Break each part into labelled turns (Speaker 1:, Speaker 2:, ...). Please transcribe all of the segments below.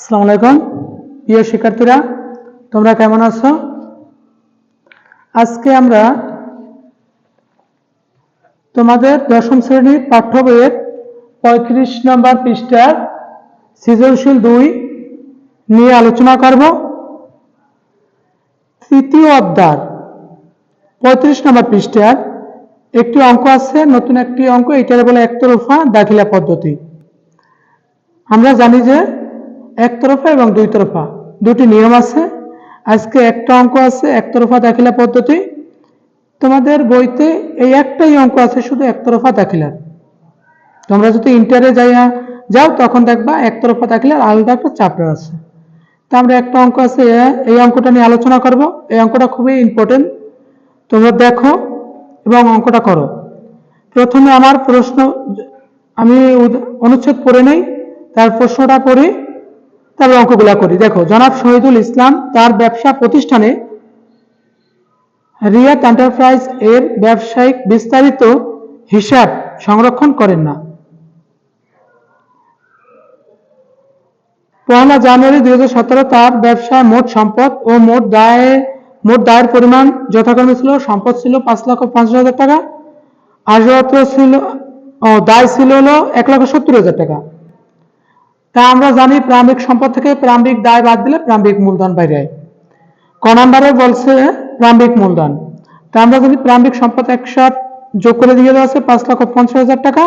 Speaker 1: আসসালামু আলাইকুম। প্রিয় শিক্ষার্থীরা, তোমরা কেমন আছো? আজকে আমরা তোমাদের দশম শ্রেণির পাঠ্য বইয়ের পঁয়ত্রিশ নম্বর পৃষ্ঠার সৃজনশীল দুই নিয়ে আলোচনা করব। তৃতীয় অধ্যায়, পঁয়ত্রিশ নম্বর পৃষ্ঠার একটি অঙ্ক আছে, নতুন একটি অঙ্ক, এটার বলে একতরফা দাখিলা পদ্ধতি। আমরা জানি যে একতরফা এবং দুই তরফা। দুটি নিয়ম আছে। আজকে একটা অঙ্ক আছে একতরফা দাখিলা পদ্ধতি। তোমাদের বইতে এই একটাই অঙ্ক আছে, শুধু একতরফা দাখিলার। তোমরা যদি ইন্টারে যাইয়া যাও, তখন দেখবা একতরফা দাখিলার আলাদা একটা চ্যাপ্টার আছে তা আমরা একটা অঙ্ক আছে এই অঙ্কটা নিয়ে আলোচনা করব। এই অঙ্কটা খুবই ইম্পর্টেন্ট তোমরা দেখো এবং অঙ্কটা করো। প্রথমে আমার প্রশ্ন, আমি অনুচ্ছেদ পড়ে নেই, তার প্রশ্নটা পড়ি। তারপর অঙ্কগুলা করি। দেখো, জনাব শহীদুল ইসলাম তার ব্যবসা প্রতিষ্ঠানে রিয়াত এন্টারপ্রাইজ এর ব্যবসায়িক বিস্তারিত হিসাব সংরক্ষণ করেন না। পয়লা জানুয়ারি দুই হাজার সতেরো তার ব্যবসায় মোট সম্পদ ও মোট দায়ে, মোট দায়ের পরিমাণ যথাক্রমে ছিল, সম্পদ ছিল পাঁচ লক্ষ পঞ্চাশ হাজার টাকা। আসবাবপত্র ছিল দায় ছিল হলো এক লক্ষ সত্তর হাজার টাকা। তা আমরা জানি প্রারম্ভিক সম্পদ থেকে প্রারম্ভিক দায় বাদ দিলে প্রারম্ভিক মূলধন বাইরে হয় ক নম্বরে বলছে প্রারম্ভিক মূলধন। তা আমরা যদি প্রারম্ভিক সম্পদ একসাথ যোগ করে দিয়ে দেওয়া আছে পাঁচ লক্ষ পঞ্চাশ হাজার টাকা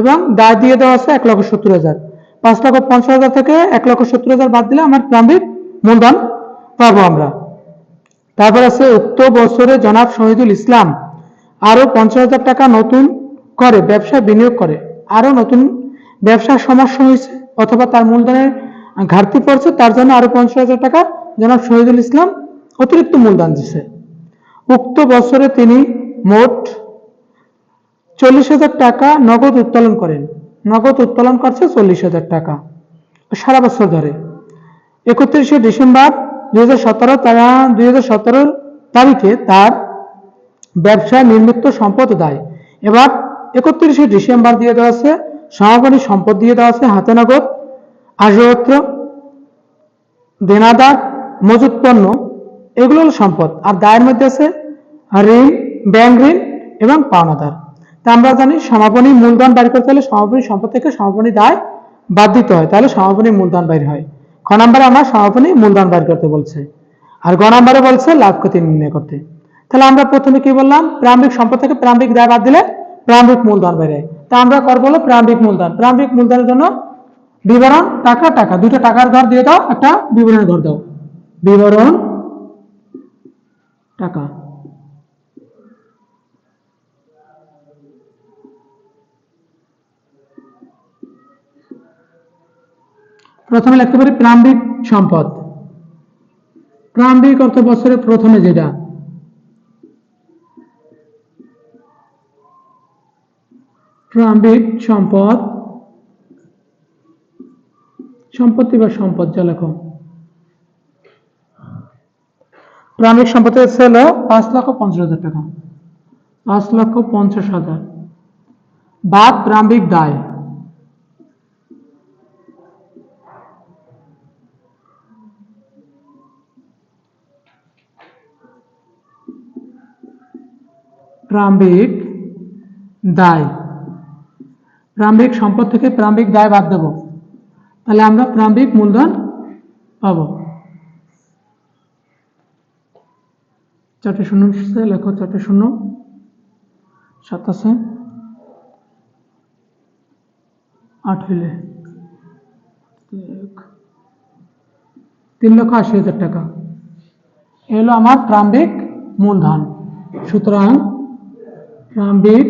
Speaker 1: এবং দায় দিয়ে দেওয়া আছে এক লক্ষ সত্তর হাজার। পাঁচ লক্ষ পঞ্চাশ হাজার থেকে এক লক্ষ সত্তর হাজার বাদ দিলে আমার প্রারম্ভিক মূলধন পাবো আমরা। তারপর আছে উক্ত বছরে জনাব শহীদুল ইসলাম আরও পঞ্চাশ হাজার টাকা নতুন করে ব্যবসায় বিনিয়োগ করে। আরও নতুন ব্যবসার সমস্যা হয়েছে। অথবা তার মূলধনের ঘাটতি পড়ছে, তার জন্য আরও পঞ্চাশ হাজার টাকা জনাব শহীদুল ইসলাম অতিরিক্ত মূলধন দিছে। উক্ত বছরে তিনি মোট চল্লিশ হাজার টাকা নগদ উত্তোলন করেন। নগদ উত্তোলন করছে চল্লিশ হাজার টাকা। সারা বছর ধরে। একত্রিশে ডিসেম্বর দুই হাজার সতেরো, তারা দুই হাজার সতেরো তারিখে তার ব্যবসায় নির্মিত সম্পদ দায় এবার একত্রিশে ডিসেম্বর দিয়ে দেওয়া আছে সমাপনী সম্পদ দিয়ে দেওয়া আছে হাতে নগদ আসবাবপত্র দেনাদার, মজুত পণ্য, এগুলো হলো সম্পদ। আর দায়ের মধ্যে আছে ঋণ, ব্যাংক ঋণ এবং পাওনাদার। তা আমরা জানি সমাপনী মূলধন বাড়ি করতে হলে সমাপনী সম্পদ থেকে সমাপনী দায় বাদ দিতে হয়, তাহলে সমাপনী মূলধন বাইর হয়। খ নম্বরে আমরা সমাপনী মূলধন বাইর করতে বলছে। আর গ নম্বরে বলছে লাভ ক্ষতি নির্ণয় করতে। তাহলে আমরা প্রথমে কি বললাম? প্রারম্ভিক সম্পদ থেকে প্রারম্ভিক দায় বাদ দিলে প্রারম্ভিক মূলধন বেড়ে তা আমরা করব হলো প্রারম্ভিক মূলধন। প্রারম্ভিক মূলধনের জন্য বিবরণ, টাকা টাকা। দুটো টাকার ঘর দিয়ে দাও, একটা বিবরণের ঘর দাও। বিবরণ, টাকা। প্রথমে লিখতে পারি প্রারম্ভিক সম্পদ। প্রারম্ভিক অর্থ বছরের প্রথমে যেটা প্রারম্ভিক সম্পদ। সম্পত্তি বা সম্পদ যা লেখো। প্রারম্ভিক সম্পত্তি হচ্ছে হলো পাঁচ লক্ষ পঞ্চাশ হাজার টাকা। পাঁচ লক্ষ পঞ্চাশ হাজার। বাদ প্রারম্ভিক দায়। প্রারম্ভিক দায়। প্রারম্ভিক সম্পদ থেকে প্রারম্ভিক দায় বাদ দেব। তাহলে আমরা প্রারম্ভিক মূলধন পাবো। চারটে শূন্য লেখো চারটে শূন্য। সাত আছে। আট হইলে তিন লক্ষ আশি হাজার টাকা। এ হলো আমার প্রারম্ভিক মূলধন। সুতরাং প্রারম্ভিক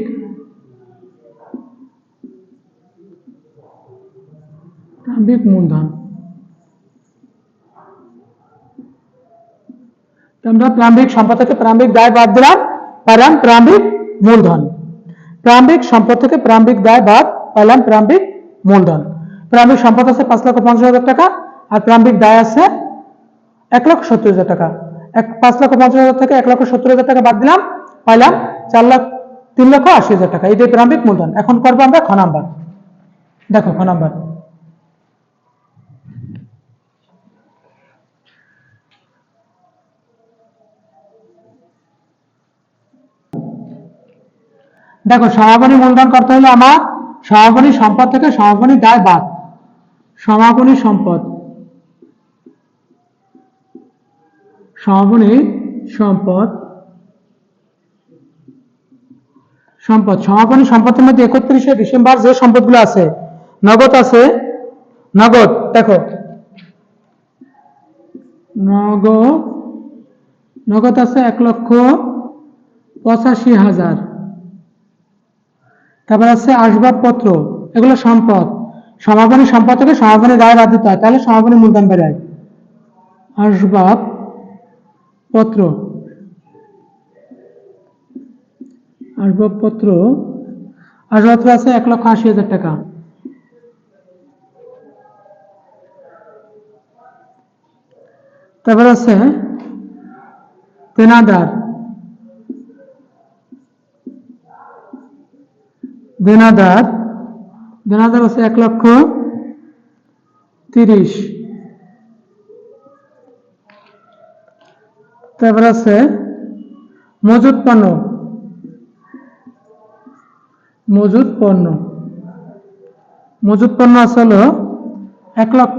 Speaker 1: প্রারম্ভিক মূলধন আমরা প্রারম্ভিক সম্পদ থেকে প্রারম্ভিক দায় বাদ দিলাম পেলাম প্রারম্ভিক মূলধন প্রারম্ভিক সম্পদ থেকে প্রারম্ভিক দায় বাদ পেলাম প্রারম্ভিক মূলধন প্রারম্ভিক সম্পদ আছে পাঁচ লক্ষ পঞ্চাশ হাজার টাকা আর প্রারম্ভিক দায় আছে এক লক্ষ সত্তর হাজার টাকা। এক পাঁচ লক্ষ পঞ্চাশ হাজার থেকে এক লক্ষ সত্তর হাজার টাকা বাদ দিলাম, পাইলাম চার লাখ তিন লক্ষ আশি হাজার টাকা। এইটাই প্রারম্ভিক মূলধন এখন করব আমরা খ দেখো খ দেখো, সমাপনী মূলধন করতে হলে আমার সমাপনী সম্পদ থেকে সমাপনী দায় বাদ। সমাপনী সম্পদ। সমাপনী সম্পদ। সম্পদ। সমাপনী সম্পদের মধ্যে একত্রিশে ডিসেম্বর যে সম্পদগুলো আছে, নগদ আছে, নগদ, দেখো। নগদ নগদ আছে এক লক্ষ পঁচাশি হাজার। তারপর আছে আসবাবপত্র, এগুলো সম্পদ। সমাপনী সম্পদ থেকে সমাপনী দায় বাদ দিতে হয়, তাহলে সমাপনী মূলধন বেড়ায় আসবাব পত্র আসবাবপত্র আসবাবপত্র আছে এক লক্ষ আশি হাজার টাকা। তারপর আছে দেনাদার দেনাদার দেনাদার আছে এক লক্ষ তিরিশ। তারপর আছে মজুদ পণ্য। মজুদ পণ্য। মজুদ পণ্য আছে হলো এক লাখ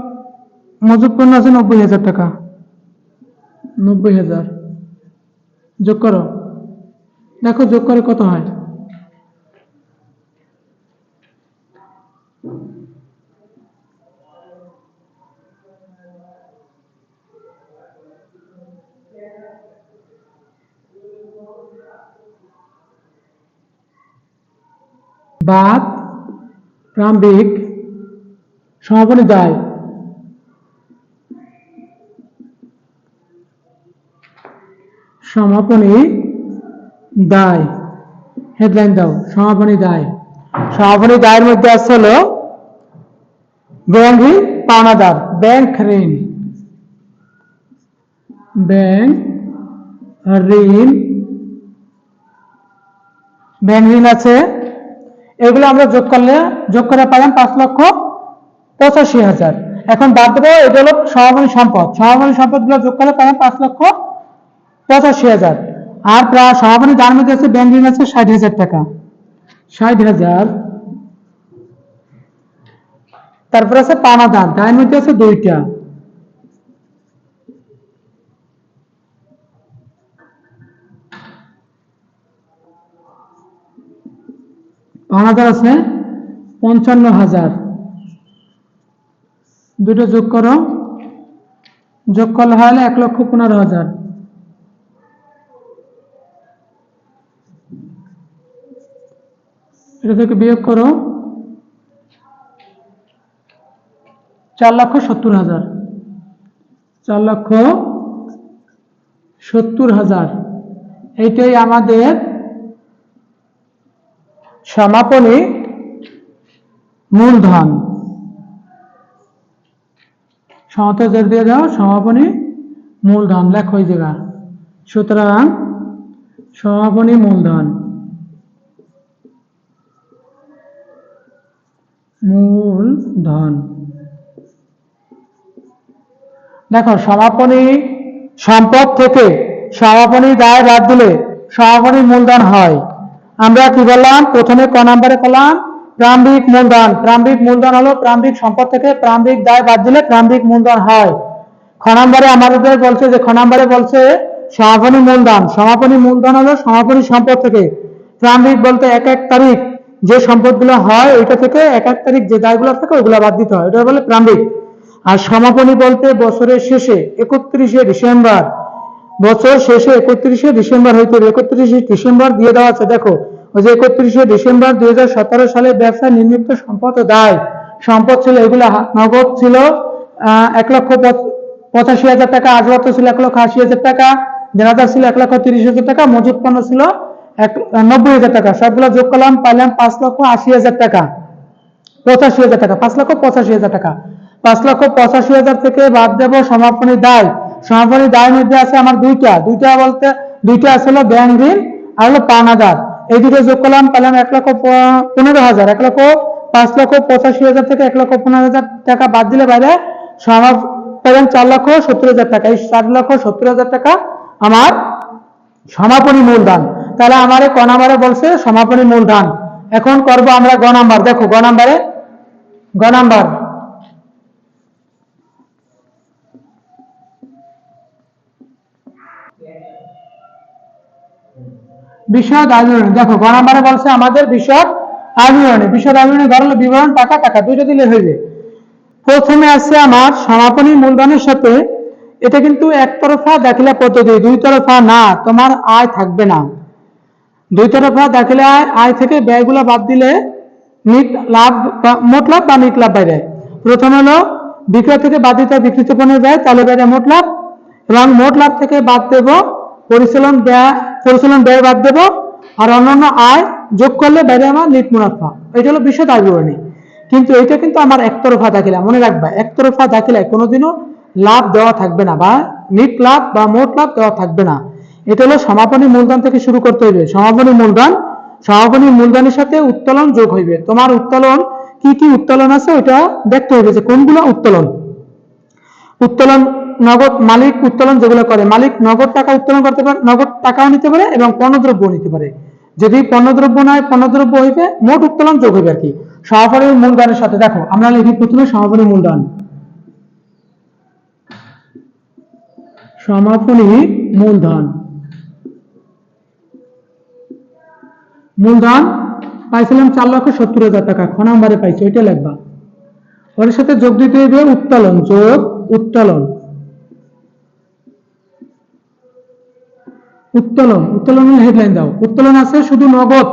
Speaker 1: মজুদ পণ্য আছে নব্বই হাজার টাকা। নব্বই হাজার। যোগ করো। দেখো যোগ করে কত হয়? বাদ প্রারম্ভিক সমাপনী দায় সমাপনী দায় হেডলাইন দাও সমাপনী দায় সমাপনী দায়ের মধ্যে আছে হলো ঋণ পাওনাদার ব্যাংক ঋণ। ব্যাংক ঋণ ব্যাংক ঋণ আছে এগুলো আমরা যোগ করলে, যোগ করে পাইলাম পাঁচ লক্ষ পঁচাশি হাজার। এখন বাদ দেবো, এটা হলো সমাপনী সম্পদ। সমাপনী সম্পদগুলো যোগ করলে পাইলাম পাঁচ লক্ষ পঁচাশি হাজার। আর প্রায় সমাপনী দান মধ্যে আছে ব্যাংক আছে, ষাট হাজার টাকা। ষাট হাজার। তারপর আছে পানা দান দায়ের মধ্যে আছে দুইটা। পানাদার আছে? পঞ্চান্ন হাজার। দুটো যোগ করো। যোগ করলে হলে এক লক্ষ পনেরো হাজার। এটা থেকে বিয়োগ করো। চার লক্ষ সত্তর হাজার। চার লক্ষ সত্তর হাজার। এইটাই আমাদের সমাপনী মূলধন। সমাতে জোর দিয়ে দাও সমাপনী মূলধন, লেখো ওই জায়গা। সুতরাং সমাপনী মূলধন। মূলধন। দেখো, সমাপনী সম্পদ থেকে সমাপনী দায় বাদ দিলে সমাপনী মূলধন হয়। আমরা কি বললাম? প্রথমে ক নাম্বারে করলাম, প্রারম্ভিক মূলধন। প্রারম্ভিক মূলধন হলো প্রারম্ভিক সম্পদ থেকে প্রারম্ভিক দায় বাদ দিলে প্রারম্ভিক মূলধন হয়। খ নাম্বারে আমাদের বলছে যে, খ নাম্বারে বলছে সমাপনী মূলধন। সমাপনী মূলধন হলো সমাপনী সম্পদ থেকে। প্রারম্ভিক বলতে এক এক তারিখ যে সম্পদগুলো হয়, ওইটা থেকে এক এক তারিখ যে দায়গুলো থাকে, ওগুলো বাদ দিতে হয়। এটা বলে প্রারম্ভিক। আর সমাপনী বলতে বছরের শেষে, একত্রিশে ডিসেম্বর। বছর শেষে একত্রিশে ডিসেম্বর হইতে একত্রিশে ডিসেম্বর দিয়ে দেওয়া আছে। দেখো, ওই যে একত্রিশে ডিসেম্বর দুই হাজার সতেরো সালে ব্যবসা নির্মিত সম্পদ দায়। সম্পদ ছিল এগুলো নগদ ছিল এক লক্ষ পঁচাশি হাজার টাকা আসবাবপত্র ছিল এক লক্ষ আশি হাজার টাকা দেনাদার ছিল এক লক্ষ তিরিশ হাজার টাকা মজুত পণ্য ছিল এক, নব্বই হাজার টাকা। সবগুলো যোগ করলাম, পাইলাম পাঁচ লক্ষ আশি হাজার টাকা, পঁচাশি হাজার টাকা, পাঁচ লক্ষ পঁচাশি হাজার টাকা। পাঁচ লক্ষ পঁচাশি হাজার থেকে বাদ দেব সমাপনী দায়। সমাপনী দায়ের মধ্যে আছে আমার দুইটা। দুইটা বলতে, দুইটা আছে হলো ব্যাংক ঋণ আর হলো পাওনাদার এই দুটো যোগ করলাম পেলাম এক লক্ষ পনেরো হাজার, এক লক্ষ পাঁচ লক্ষ পঁচাশি হাজার থেকে এক লক্ষ পনেরো হাজার টাকা বাদ দিলে বাইরে সমাপ পেলাম চার লক্ষ সত্তর হাজার টাকা। এই চার লক্ষ সত্তর হাজার টাকা আমার সমাপনী মূলধন। তাহলে আমারে ক নাম্বারে বলছে সমাপনী মূলধন। এখন করব আমরা গ নাম্বার। দেখো, গ নাম্বারে, গ নাম্বার। বিশদ আবিবরণী দেখো, গ নাম্বারে বলছে আমাদের বিশদ আবিবরণী বিশদ আবিবরণী ঘর হলো বিবরণ, টাকা টাকা, দুইটা দিলে হইবে প্রথমে আছে আমার সমাপনী মূলধনের সাথে। এটা কিন্তু একতরফা দাখিলা পদ্ধতি দুই তরফা না, তোমার আয় থাকবে না। দুই তরফা দাখিলা আয় আয় থেকে ব্যয়গুলো বাদ দিলে নিট লাভ মোট লাভ বা নিট লাভ বাইরে। প্রথম হলো বিক্রয় থেকে বাদ দিতে হয়, বিক্রিত পণ্যের ব্যয় তাহলে বাইরে মোট লাভ এবং মোট লাভ থেকে বাদ দেব পরিচালন ব্যয় পরিচালন ব্যয় বাদ দেব আর অন্যান্য আয় যোগ করলে বাইরে আমার নিট মুনাফা। এটা হলো বিশদ আয় বিবরণী কিন্তু এটা কিন্তু আমার একতরফা দাখিলা। মনে রাখবা, একতরফা দাখিলায় কোনোদিনও লাভ দেওয়া থাকবে না বা নিট লাভ বা মোট লাভ দেওয়া থাকবে না। এটা হলো সমাপনী মূলধন থেকে শুরু করতে হইবে। সমাপনী মূলধন, সমাপনী মূলধনের সাথে উত্তোলন যোগ হইবে। তোমার উত্তোলন, কি কি উত্তোলন আছে ওটা দেখতে হবে যে কোনগুলো উত্তোলন। উত্তোলন নগদ মালিক উত্তোলন যেগুলো করে, মালিক নগদ টাকা উত্তোলন করতে পারে, নগদ টাকাও নিতে পারে এবং পণ্যদ্রব্য নিতে পারে। যদি পণ্যদ্রব্য নয় পণ্যদ্রব্য হইবে মোট উত্তোলন যোগ হইবে আর কি। সমাপনী মূলধনের সাথে দেখো, আমরা লিখি প্রথমে সমাপনী মূলধন সমাপনী মূলধন মূলধন পাইছিলাম চার লক্ষ সত্তর হাজার টাকা, খ নাম্বারে পাইছি ওইটা লিখবা। ওর সাথে যোগ দিতে হইবে উত্তোলন, যোগ উত্তোলন। উত্তোলন। উত্তোলনের হেডলাইন দাও। উত্তোলন আছে শুধু নগদ।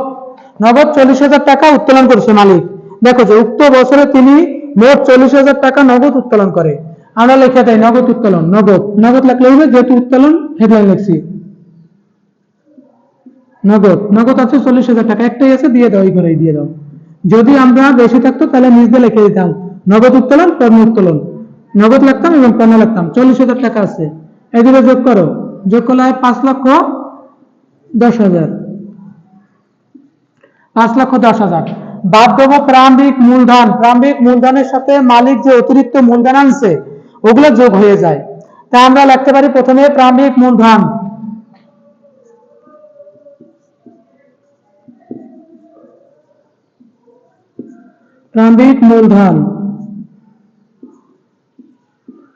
Speaker 1: নগদ চল্লিশ হাজার টাকা উত্তোলন করেছে মালিক। দেখো যে উক্ত বছরে তিনি মোট চল্লিশ হাজার টাকা নগদ উত্তোলন করে। আমরা লিখে দেয় নগদ উত্তোলন, নগদ। নগদ লিখলে হইবে, যেহেতু উত্তোলন হেডলাইন লিখছি। নগদ। নগদ আছে চল্লিশ হাজার টাকা। একটাই আছে, দিয়ে দাও, এই ঘরে দিয়ে দাও। যদি আমরা বেশি থাকতো, তাহলে নিজ দিয়ে লিখে দিতাম। নগদ উত্তোলন, পণ্য উত্তোলন। নগদ লাগতাম এবং পণ্য লাগতাম। চল্লিশ হাজার টাকা আছে। এদিকে যোগ করো। যোগ করলে হয় পাঁচ লক্ষ দশ হাজার। পাঁচ লক্ষ দশ হাজার। বাদ দেবো প্রারম্ভিক মূলধন। প্রারম্ভিক মূলধনের সাথে মালিক যে অতিরিক্ত মূলধন আনছে, ওগুলো যোগ হয়ে যায়। তা আমরা লিখতে পারি প্রথমে প্রারম্ভিক মূলধন। প্রারম্ভিক মূলধন।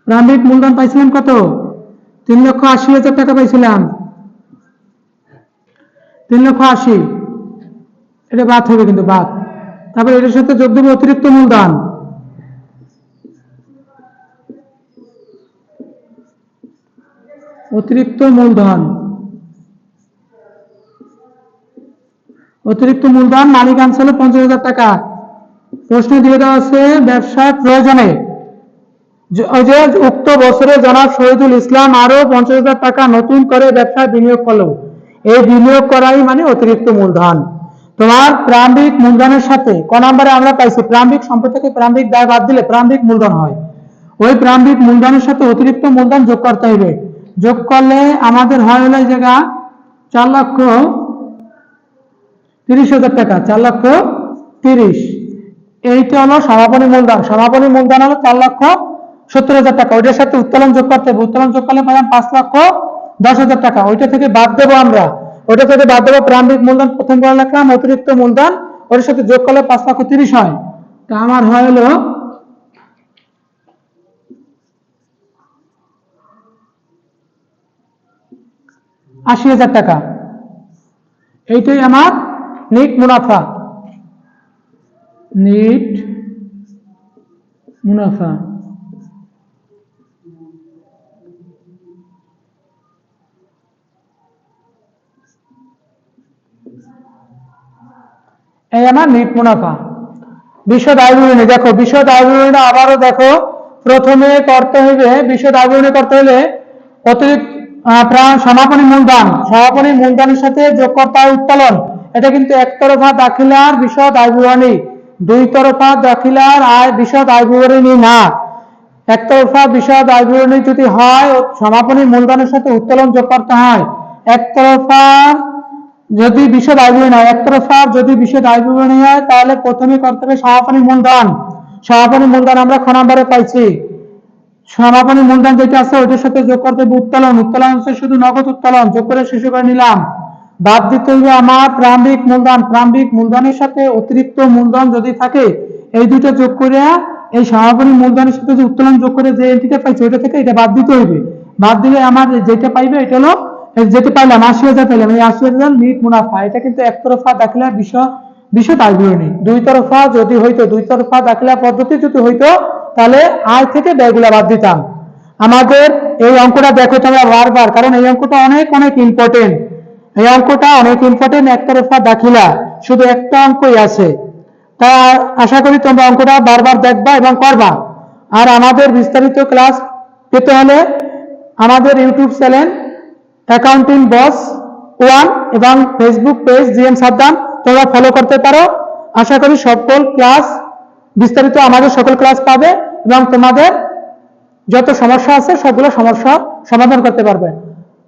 Speaker 1: প্রারম্ভিক মূলধন পাইছিলাম কত? তিন লক্ষ আশি হাজার টাকা পাইছিলাম। তিন লক্ষ আশি। এটা বাদ হবে কিন্তু, বাদ। তারপরে এটার সাথে যোগ দেবে অতিরিক্ত মূলধন। অতিরিক্ত মূলধন। অতিরিক্ত মূলধন মালিক আনছিল পঞ্চাশ হাজার টাকা। প্রশ্ন দিয়ে দেওয়া আছে, ব্যবসার প্রয়োজনে। যে- উক্ত বছরে জনাব শহীদুল ইসলাম আরও পঞ্চাশ হাজার টাকা নতুন করে ব্যবসায় বিনিয়োগ করল। এই বিনিয়োগ করাই মানে অতিরিক্ত মূলধন। তোমার প্রারম্ভিক মূলধনের সাথে, ক নম্বরে আমরা পাইছি, প্রারম্ভিক সম্পদ থেকে প্রারম্ভিক দায় বাদ দিলে প্রারম্ভিক মূলধন হয়। ওই প্রারম্ভিক মূলধনের সাথে অতিরিক্ত মূলধন যোগ করতে হবে যোগ করলে আমাদের হয় হলো জায়গা চার লক্ষ তিরিশ হাজার টাকা, চার লক্ষ তিরিশ। এইটা হলো সমাপনী মূলধন। সমাপনী মূলধন হলো চার লক্ষ সত্তর হাজার টাকা। ওইটার সাথে উত্তোলন যোগ করতে হবে। উত্তোলন যোগ করলে পাইলাম পাঁচ লক্ষ দশ হাজার টাকা। ওইটা থেকে বাদ দেবো আমরা। ওইটা থেকে বাদ দেবো প্রারম্ভিক মূলধন, প্রথম বার লিখলাম, অতিরিক্ত মূলধন। ওটার সাথে যোগ করলে পাঁচ লক্ষ তিরিশ হয়। তা আমার হয় হলো আশি হাজার টাকা। এইটাই আমার নিট মুনাফা। নিট মুনাফা। এই আমার নিট মুনাফা। বিশদ আয় দেখো বিশদ আয় আবারও দেখো, প্রথমে করতে হইবে বিশদ আয় করতে হলে অতিরিক্ত প্রাণ সমাপনী মূলধন, সমাপনী মূলধনের সাথে যোগ করতে হয় উত্তোলন। এটা কিন্তু একতরফা দাখিলার বিশদ আয় দুই তরফা দাখিলার আয় বিশদ আয় বিবরণী না। একতরফা বিশদ আয় যদি হয়, সমাপনী মূলধনের সাথে উত্তোলন যোগ করতে হয়। একতরফা যদি আয় বিবরণী হয় একতরফা যদি বিশদ আয় বিবরণী হয় তাহলে প্রথমে করতে হবে সমাপনী মূলধন। সমাপনী মূলধন আমরা খ নম্বরে পাইছি। সমাপনী মূলধন যেটা আছে, ওইটার সাথে যোগ করতে হবে উত্তোলন। উত্তোলন হচ্ছে শুধু নগদ উত্তোলন, যোগ করে শেষ করে নিলাম। বাদ দিতে হইবে আমার প্রারম্ভিক মূলধন। প্রারম্ভিক মূলধনের সাথে অতিরিক্ত মূলধন যদি থাকে, এই দুটো যোগ করে, এই সমাপনী মূলধনের সাথে যে উত্তোলন যোগ করে যে এন্ট্রিটা পাইছে, ওইটা থেকে এটা বাদ দিতে হইবে বাদ দিলে আমার যেটা পাইবে, এটা হলো এই পারলাম আশি হাজার পাইলাম, এই আশি হাজার মিট মুনাফা। এটা কিন্তু একতরফা দাখিলা বিষয় বিষয় আসবে নেই। দুই তরফা যদি হইতো, দুই তরফা দাখিলা পদ্ধতি যদি হইতো, তাহলে আয় থেকে ব্যয়গুলা বাদ দিতাম। আমাদের এই অঙ্কটা দেখো তোমরা বারবার, কারণ এই অঙ্কটা অনেক অনেক ইম্পর্টেন্ট এই অঙ্কটা অনেক ইম্পর্টেন্ট একতরফা দাখিলা, শুধু একটা অঙ্কই আছে। তা আশা করি তোমরা অঙ্কটা বারবার দেখবা এবং করবা। আর আমাদের বিস্তারিত ক্লাস পেতে হলে আমাদের YouTube channel accounting boss, one এবং ফেসবুক পেজ, জিএম সাদ্দাম তোমরা ফলো করতে পারো। আশা করি সকল ক্লাস বিস্তারিত আমাদের সকল ক্লাস পাবে এবং তোমাদের যত সমস্যা আছে, সবগুলো সমস্যা সমাধান করতে পারবে।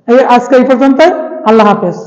Speaker 1: এই আজকে এই পর্যন্তই। আল্লাহ হাফেজ।